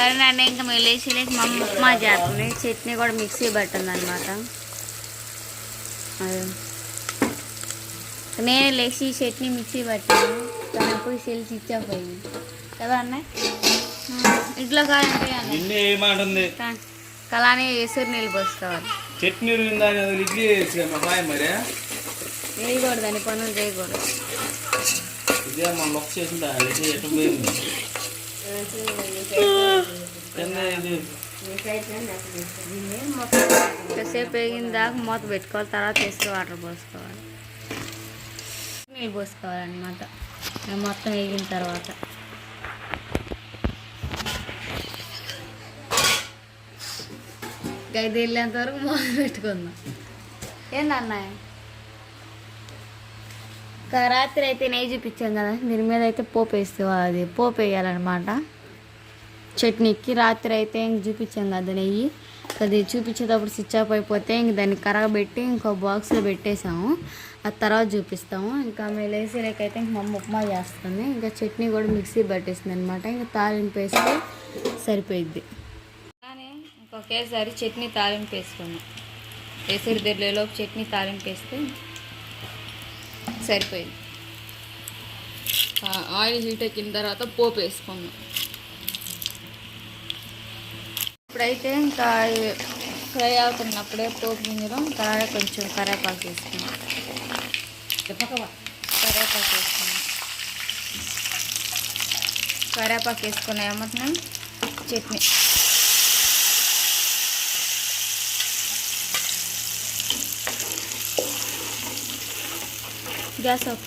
సరేనండి ఇంకా మేము లేచి లేచి మా ఉప్మా చేస్తుంది చట్నీ కూడా మిక్సీ పట్టింది అనమాట నేను లేచి చట్నీ మిక్సీ పట్టాను. తను పోయి సెల్స్ ఇచ్చాపోయింది కదా అన్నయ్య ఇంట్లో కాదంటే ఏమంటుంది కలానే ఎసురు నీళ్ళు పోసుకోవాలి. చట్నీ ఇడ్లీ మరి వేయకూడదు అని పనులు చేయకూడదు. ఇదే మన లొక్ చేసిందా? అయితే ఎటు పోయింది కాసేపు వేగిన దాకా మూత పెట్టుకోవాలి తర్వాత వేసి వాటర్ పోసుకోవాలి. నీళ్ళు పోసుకోవాలన్నమాట. మొత్తం వేగిన తర్వాత. గది వెళ్ళేంత వరకు మూత పెట్టుకుందాం. ఏందన్నా రాత్రి అయితే నెయ్యి చూపించాం కదా దీని మీద అయితే పోపు వేస్తే అది పోపు వేయాలన్నమాట. చట్నీకి రాత్రి అయితే ఇంక చూపించాం కదా నెయ్యి. అది చూపించేటప్పుడు స్విచ్ ఆఫ్ అయిపోతే ఇంక దాన్ని కరగబెట్టి ఇంకో బాక్స్లో పెట్టేసాము. ఆ తర్వాత చూపిస్తాము. ఇంకా మేము లేసేలేకైతే ఇంక మా ఉప్మా చేస్తుంది. ఇంకా చట్నీ కూడా మిక్సీ పట్టేసింది అనమాట ఇంకా తాలింపు వేస్తే సరిపోయిద్ది. కానీ ఇంకొకేసారి చట్నీ తాలింపు వేసుకున్నాం వేసరి దగ్గరలోపు చట్నీ తాలింపు వేస్తే సరిపోయింది. ఆయిల్ హీట్ ఎక్కిన తర్వాత పోపు వేసుకున్నాం ఇప్పుడైతే ఇంకా ఫ్రై అవుతున్నప్పుడే పోపు గింజలు కరాడే కొంచెం కరేపాకు వేసుకున్నాం కరేపాకు వేసుకున్నాం కరేపాకు వేసుకున్న ఏమంటున్నా? చట్నీ. Gas off.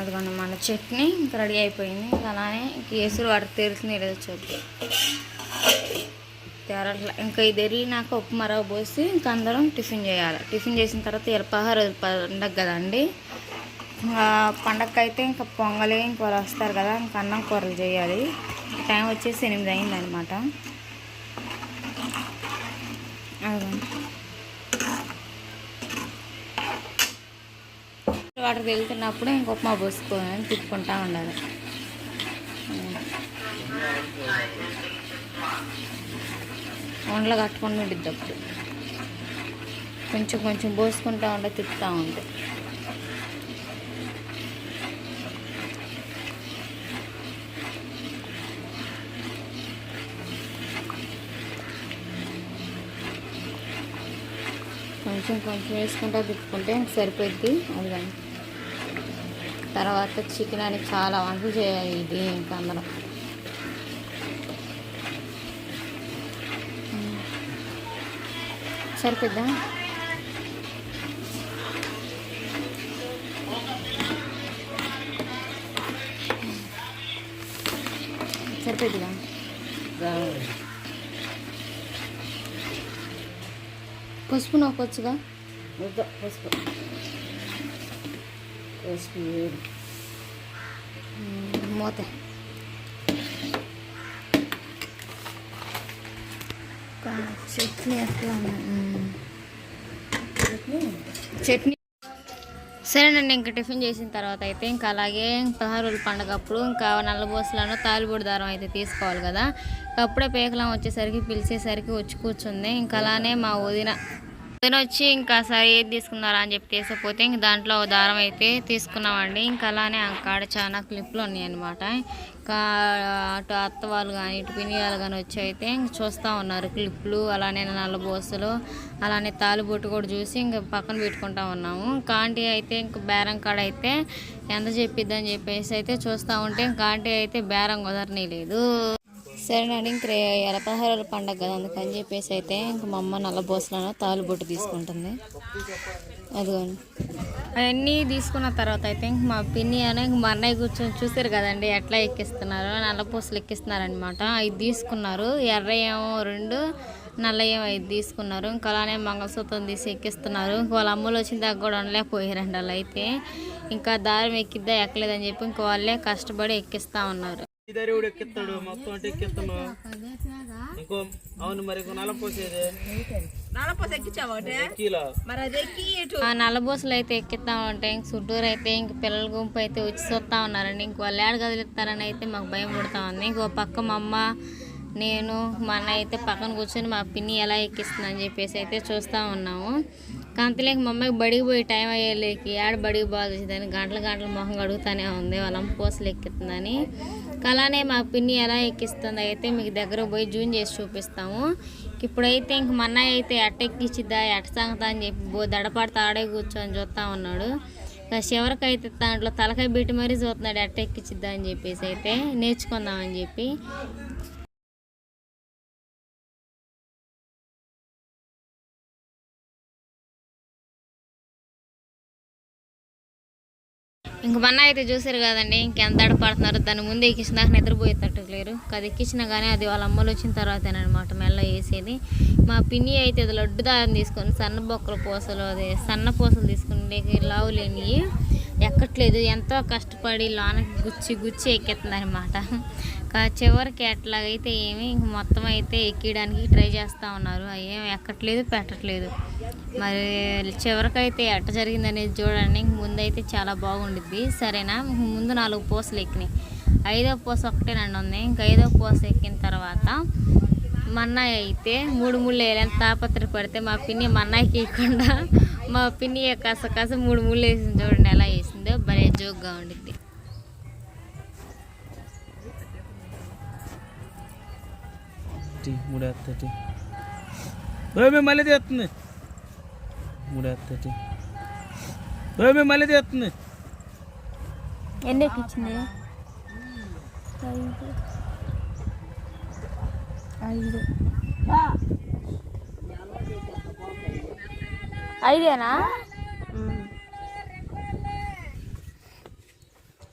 అదిగోండి మన చట్నీ ఇంకా రెడీ అయిపోయింది. ఇంకా అలానే కేసులు వాడు వాటర్ తెలిసింది చూద్దాం తేరట్లా ఇంకా ఇది వెళ్ళినాక ఉప్మా రవ్వ పోసి ఇంకా అందరం టిఫిన్ చేయాలి. టిఫిన్ చేసిన తర్వాత ఎలపహార పండగ కదండి. ఇంకా పండగకి అయితే ఇంకా పొంగలి ఇంక వస్తారు కదా ఇంకా అన్నం కూరలు చేయాలి. టైం వచ్చేసి ఎనిమిది అయిందనమాట అదే వాటర్ వెళ్తున్నప్పుడు ఇంక ఉప్మా పోసుకొని తిప్పుకుంటా ఉండాలి. వండలు కట్టుకొని ఉండిద్ది అప్పుడు. కొంచెం కొంచెం పోసుకుంటా ఉండే తిప్పుతూ ఉంటే. కొంచెం కొంచెం వేసుకుంటా తిప్పుకుంటే ఇంక సరిపోద్ది. అది కానీ తర్వాత చికెన్ అని చాలా వంటలు చేయాలి ఇది ఇంకా అందరం సరిపోద్దా సరిపోద్దిగా పసుపు నొక్కొచ్చుగా పసుపు. పసుపు ఉమ్, మూత చట్నీ ఎట్లా చట్నీ సరేనండి ఇంకా టిఫిన్ చేసిన తర్వాత అయితే ఇంకా అలాగే పదహారు పండుగ అప్పుడు ఇంకా నల్లబోసలను తాలిబొడి దారం అయితే తీసుకోవాలి కదా. ఇంకా అప్పుడే పేకలం వచ్చేసరికి పిలిచేసరికి వచ్చి కూర్చుంది. ఇంకా అలానే మా వదిన వదిన వచ్చి ఇంకా సరే ఏది తీసుకున్నారా అని చెప్పి తీసుకపోతే ఇంక దాంట్లో దారం అయితే తీసుకున్నామండి. ఇంకా అలానే అక్కడ చాలా క్లిప్లు ఉన్నాయన్నమాట ఇంకా అటు అత్త వాళ్ళు కానీ ఇటు పినియాలు వాళ్ళు కానీ వచ్చి అయితే ఇంక చూస్తూ ఉన్నారు క్లిప్లు అలానే నల్లబోసలు అలానే తాలిబొట్టు కూడా చూసి ఇంక పక్కన పెట్టుకుంటా ఉన్నాము. ఇంకా ఆంటీ అయితే ఇంక బేరం కాడ అయితే ఎంత చెప్పిద్దని చెప్పేసి అయితే చూస్తూ ఉంటే ఇంకా ఆంటీ అయితే బేరం కుదరనే లేదు సరేనండి ఇంక రే పండగ కదా అందుకని చెప్పేసి అయితే ఇంక మా అమ్మ నల్లబోసలను తాలిబొట్టు తీసుకుంటుంది. అదిగోండి. అవన్నీ తీసుకున్న తర్వాత అయితే ఇంక మా పిన్ని అని ఇంక మా అన్నయ్య కూర్చొని చూసారు కదండి ఎట్లా ఎక్కిస్తున్నారు నల్లపూసలు పూసలు ఎక్కిస్తున్నారనమాట ఐదు తీసుకున్నారు ఎర్ర ఏమో రెండు నల్ల ఏమో తీసుకున్నారు ఇంకా అలానే మంగళసూత్రం తీసి ఎక్కిస్తున్నారు. ఇంక వాళ్ళ అమ్మలు వచ్చిన దాకా కూడా ఉండలేకపోయారండి వాళ్ళు అయితే ఇంకా దారం ఎక్కిద్దా ఎక్కలేదని చెప్పి ఇంక వాళ్ళే కష్టపడి ఎక్కిస్తా ఉన్నారు. ఇద్దరు ఎక్కిస్తాడు మొత్తం అంటే ఎక్కిస్తాను ఇంకో అవును మరి ఇంకో నల్ల పోసేది నలపో ఎక్కించావు ఒకటే? కిలో మరి అది ఎక్కి ఇటు. ఆ నల్లబోసలు అయితే ఎక్కిస్తా ఉంటే ఇంక చుట్టూరు అయితే ఇంక పిల్లల గుంపు అయితే వచ్చి చూస్తూ ఉన్నారండి. ఇంక వాళ్ళు ఏడ కదిలిస్తారని అయితే మాకు భయం పుడతా ఉంది. ఇంకో పక్క మా అమ్మ నేను మా అన్న అయితే పక్కన కూర్చొని మా పిన్ని ఎలా ఎక్కిస్తుందని చెప్పేసి అయితే చూస్తూ ఉన్నాము. కాంతలేక మా అమ్మాయికి బడికి పోయి టైం అయ్యేలేకి ఆడ బడికి బాగుందని గంటల గంటల మొహం కడుగుతానే ఉంది వాళ్ళ పూసలు ఎక్కిస్తుందని. అలానే మా పిన్ని ఎలా ఎక్కిస్తుంది అయితే మీకు దగ్గర పోయి జూన్ చేసి చూపిస్తాము. ఇప్పుడైతే ఇంక మా అన్నయ్య అయితే ఎట్ట ఎక్కిచ్చిద్దా ఎట్ట సంగతా అని చెప్పి బో దడపడితే ఆడే కూర్చొని చూస్తా ఉన్నాడు. ఇంకా చివరికి అయితే దాంట్లో తలకాయ పెట్టి మరీ చూస్తున్నాడు ఎట్ట ఎక్కిచ్చిద్దా అని చెప్పేసి అయితే నేర్చుకుందామని చెప్పి. ఇంక మొన్న అయితే చూసారు కదండి ఇంకెంత ఆడపడుతున్నారు దాని ముందు ఎక్కించిన దాకా నిద్రపోయేటట్టు లేరు. అది ఎక్కించినా కానీ అది వాళ్ళ అమ్మలు వచ్చిన తర్వాతేనమాట మెల్ల వేసేది. మా పిన్ని అయితే అది లడ్డు దారం తీసుకొని సన్న బొక్కల పూసలు అదే సన్న పూసలు తీసుకుని లావు లేనివి ఎక్కట్లేదు. ఎంతో కష్టపడి లోనకి గుచ్చి గుచ్చి ఎక్కెత్తుంది అనమాట చివరికి ఎట్లాగైతే ఏమి ఇంక మొత్తం అయితే ఎక్కడానికి ట్రై చేస్తూ ఉన్నారు. ఏం ఎక్కట్లేదు పెట్టట్లేదు. మరి చివరికైతే ఎట్ట జరిగిందనేది చూడండి. ఇంక ముందైతే చాలా బాగుండిద్ది. సరేనా? ముందు నాలుగు పూసలు ఎక్కినాయి. ఐదో పూస ఒకటేనండి ఉంది. ఇంక ఐదో పూస ఎక్కిన తర్వాత మన్నాయి అయితే మూడు ముళ్ళు వేయాలని తాపత్ర పడితే మా పిన్ని మన్నాయికి ఇవ్వకుండా మా పిన్ని కస కస మూడు ముళ్ళు వేసింది చూడండి ఎలా వేసిందో భలే జోక్గా ఉండిద్ది. మూడేస్తటి ఓమే మళ్ళీ తీస్తుంది. మూడేస్తటి ఓమే మళ్ళీ తీస్తుంది. ఎన్ని ఎక్కించింది ఐదు. ఐదేనా?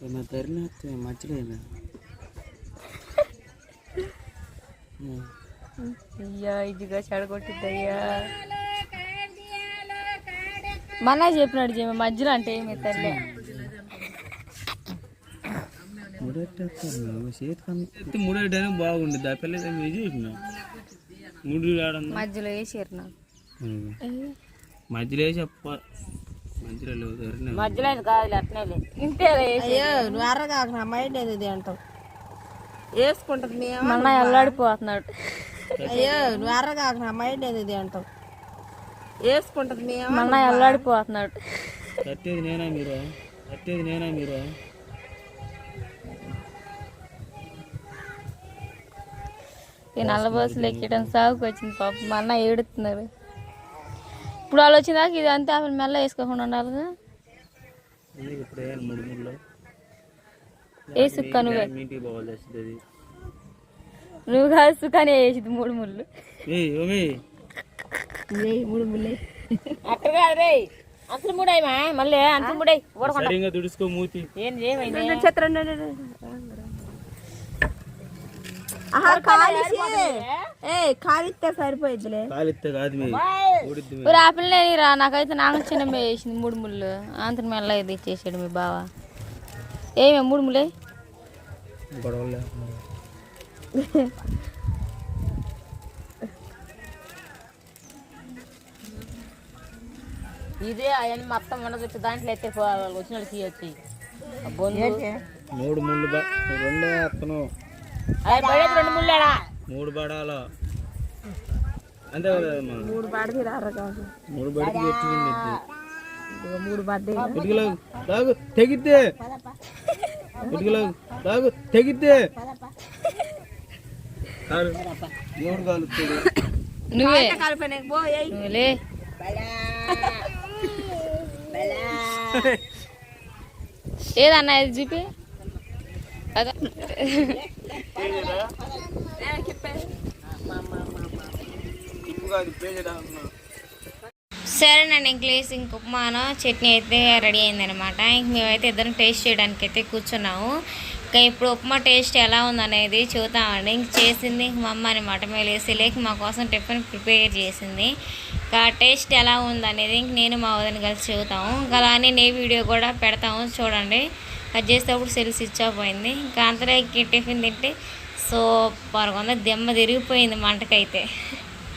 ఏమైనా తరిన మధ్యలో అయ్యా ఇదిగా చెడగొట్టిద్దయ్యా. మన చెప్పినాడు చెప్పి మధ్యలో అంటే ఏమి తల్లి బాగుండేది ఆ పిల్ల ఇది చేసిన మూడు ఆడందా మధ్యలో వేసారు నాకు. మధ్యలో తరిన మధ్యలో కాదు అట్నే లేదు ఇంతే అయ్యో నువ్వు అర్రగాక నా మైండ్ ఏది అంటావు. వేసుకుంటది మేము మన ఎల్లాడిపోతున్నాడు అయ్యో నువ్వు అర్రగాక నా మైండ్ ఏది అంటావు. వేసుకుంటది మేము మన ఎల్లాడిపోతున్నాడు కట్టేది నేనా మీరు? కట్టేది నేనా మీరు? ఈ నల్ల బస్సులు ఎక్కడం సాగుకు వచ్చింది పాప. మా అన్న ఏడుతున్నారు. ఇప్పుడు వాళ్ళు వచ్చిందాక ఇది అంతే అసలు మెల్ల వేసుకోకుండా ఉండాలిగా మూడులో వేసు నువ్వే నువ్వు కాదు సుఖానే వేసింది మూడు ముళ్ళు ఏ ఓమి. మూడు ముళ్ళే అక్కడ కాదు రే అంతలు మూడేమా? మళ్ళీ అంతలు మూడే సరిగా తుడుచుకో మూతి. ఏం ఏమైంది? ఏ కాలిస్తే సరిపోయిద్దిలే. కాదు రా నాకైతే నాకు చిన్న వేసింది మూడు ముళ్ళు. అంతని మెల్ల ఇది ఇచ్చేసాడు మీ బావ. ఏమే మూడు ముళ్ళే. ఇదే అవన్నీ మొత్తం ఉండదు దాంట్లో అయితే వచ్చిన వచ్చి మూడు ముళ్ళు రెండే అత్తను. రెండు ముళ్ళాడా మూడు బడాల? అంతే కదా అమ్మా? మూడు పడితే అర్రగాకు మూడు బడికి ఎట్టింది మూడు పడ్డాయి ఇటుకలో లాగు. తెగిద్దే. ఇటుకలో లాగు. తెగిద్దే. కాదు. దేవుడు కాలుస్తాడు? నువ్వే. నువ్వులే. ఏదన్నా ఇది చూపి. అదే. సరేనండి ఇంక లేసి ఇంక ఉప్మాను చట్నీ అయితే రెడీ అయిందనమాట ఇంక మేమైతే ఇద్దరం టేస్ట్ చేయడానికి అయితే కూర్చున్నాము. ఇంకా ఇప్పుడు ఉప్మా టేస్ట్ ఎలా ఉందనేది చూద్దామండి. ఇంక చేసింది ఇంక మా అమ్మ అనమాట మేము లేసి లేక మా కోసం టిఫిన్ ప్రిపేర్ చేసింది. ఇంకా టేస్ట్ ఎలా ఉందనేది ఇంక నేను మా వదిన కలిసి చూద్దాము. ఇంకా అలానే నే వీడియో కూడా పెడతాము. చూడండి. అది చేసేటప్పుడు సెల్ స్విచ్ ఆఫ్ అయింది. ఇంకా అంతలో టిఫిన్ తింటే సూపర్గా పరగొంద దిమ్మ తిరిగిపోయింది మంటకైతే.